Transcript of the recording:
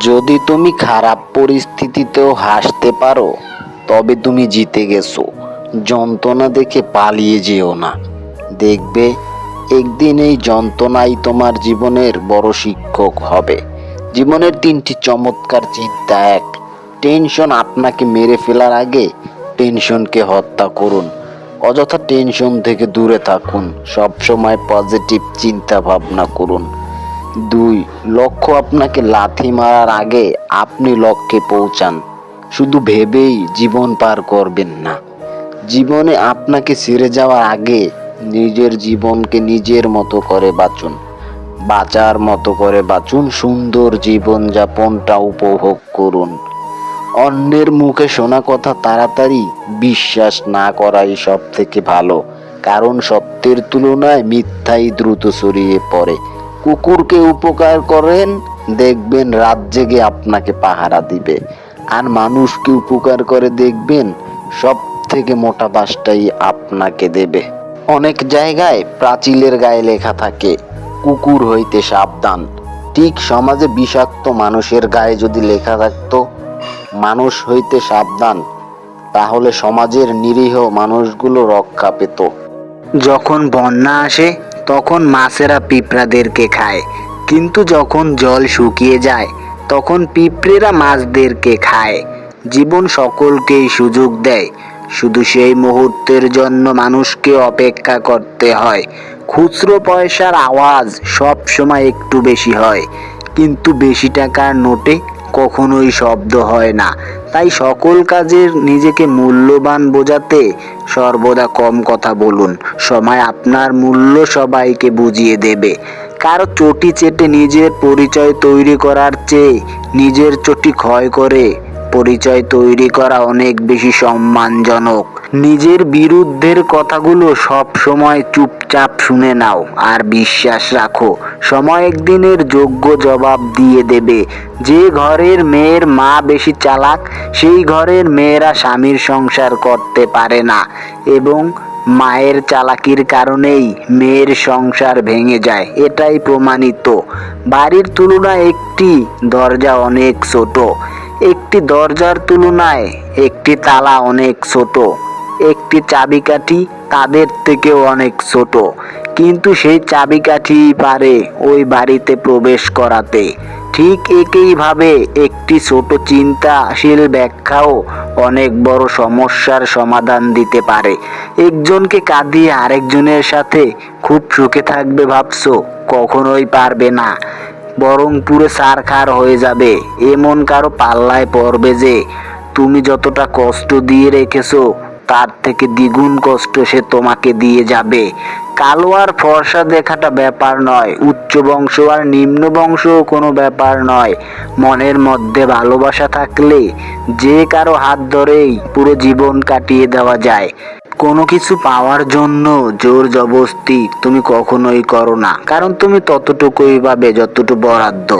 যদি তুমি খারাপ পরিস্থিতিতেও হাসতে পারো, তবে তুমি জিতে গেছো। যন্ত্রণা দেখে পালিয়ে যেও না। দেখবে, একদিন এই যন্ত্রণাই তোমার জীবনের বড় শিক্ষক হবে। জীবনের তিনটি চমৎকার চিন্তা এক, টেনশন আপনাকে মেরে ফেলার আগে টেনশনকে হত্যা করুন। অযথা টেনশন থেকে দূরে থাকুন। সবসময় পজিটিভ চিন্তা ভাবনা করুন। দুই, লক্ষ্য আপনাকে লাথি মারার আগে আপনি লক্ষ্যে পৌঁছান। শুধু ভেবেই জীবন পার করবেন না। জীবনে আপনাকে ছেড়ে যাওয়ার আগে নিজের জীবনকে নিজের মতো করে বাঁচুন। বাঁচার মতো করে বাঁচুন, সুন্দর জীবন যাপনটা উপভোগ করুন। অন্যের মুখে শোনা কথা তাড়াতাড়ি বিশ্বাস না করাই সব থেকে ভালো, কারণ সত্যের তুলনায় মিথ্যাই দ্রুত ছড়িয়ে পড়ে। কুকুরকে উপকার করেন, দেখবেন রাত জেগে আপনাকে পাহারা দিবে। আর মানুষকে উপকার করে দেখবেন সব থেকে মোটা বাসটাই আপনাকে দেবে। অনেক জায়গায় প্রাচীলের গায়ে লেখা থাকে, কুকুর হইতে সাবধান। ঠিক সমাজে বিষাক্ত মানুষের গায়ে যদি লেখা থাকতো, মানুষ হইতে সাবধান, তাহলে সমাজের নিরীহ মানুষগুলো রক্ষা পেত। যখন বন্যা আসে তখন মাছেরা পিঁপড়াদেরকে খায়। কিন্তু যখন জল শুকিয়ে যায়, তখন পিঁপড়েরা মাছদেরকে খায়। জীবন সকলকেই সুযোগ দেয়। শুধু সেই মুহূর্তের জন্য মানুষকে অপেক্ষা করতে হয়। খুচরো পয়সার আওয়াজ সব সময় একটু বেশি হয়। কিন্তু বেশি টাকার নোটে কখনোই শব্দ হয় না। তাই সকল কাজের নিজেকে মূল্যবান বোঝাতে সর্বদা কম কথা বলুন। সময় আপনার মূল্য সবাইকে বুঝিয়ে দেবে। কারও চটি চেটে নিজের পরিচয় তৈরি করার চেয়ে নিজের চটি ক্ষয় করে পরিচয় তৈরি করা অনেক বেশি সম্মানজনক। নিজের বিরুদ্ধের কথাগুলো সব সময় চুপচাপ শুনে নাও আর বিশ্বাস রাখো, সময় একদিনের যোগ্য জবাব দিয়ে দেবে। যে ঘরের মেয়ের মা বেশি চালাক, সেই ঘরের মেয়েরা স্বামীর সংসার করতে পারে না এবং মায়ের চালাকির কারণেই মেয়ের সংসার ভেঙে যায়, এটাই প্রমাণিত। বাড়ির তুলনায় একটি দরজা অনেক ছোট, একটি দরজার তুলনায় একটি তালা অনেক ছোট। একটি চাবিকাঠি তাদের থেকেও অনেক ছোট। কিন্তু সেই চাবিকাঠি পারে ওই বাড়িতে প্রবেশ করাতে। ঠিক একইভাবে একটি ছোট চিন্তাশীল ব্যাখ্যাও অনেক বড় সমস্যার সমাধান দিতে পারে। একজনকে কাঁদিয়ে আরেকজনের সাথে খুব সুখে থাকবে ভাবছ, কখনোই পারবে না। বরং পুরো সারখার হয়ে যাবে। এমন কারও পাল্লায় পড়বে যে, তুমি যতটা কষ্ট দিয়ে রেখেছো তার থেকে দ্বিগুণ কষ্ট সে তোমাকে দিয়ে যাবে। কালো আর ফর্সা দেখাটা ব্যাপার নয়, উচ্চ বংশ আর নিম্ন বংশও কোনো ব্যাপার নয়। মনের মধ্যে ভালোবাসা থাকলে যে কারও হাত ধরেই পুরো জীবন কাটিয়ে দেওয়া যায়। কোনো কিছু পাওয়ার জন্য জোর জবস্তি তুমি কখনোই করো না, কারণ তুমি ততটুকুই পাবে যতটুকু বরাদ্দ।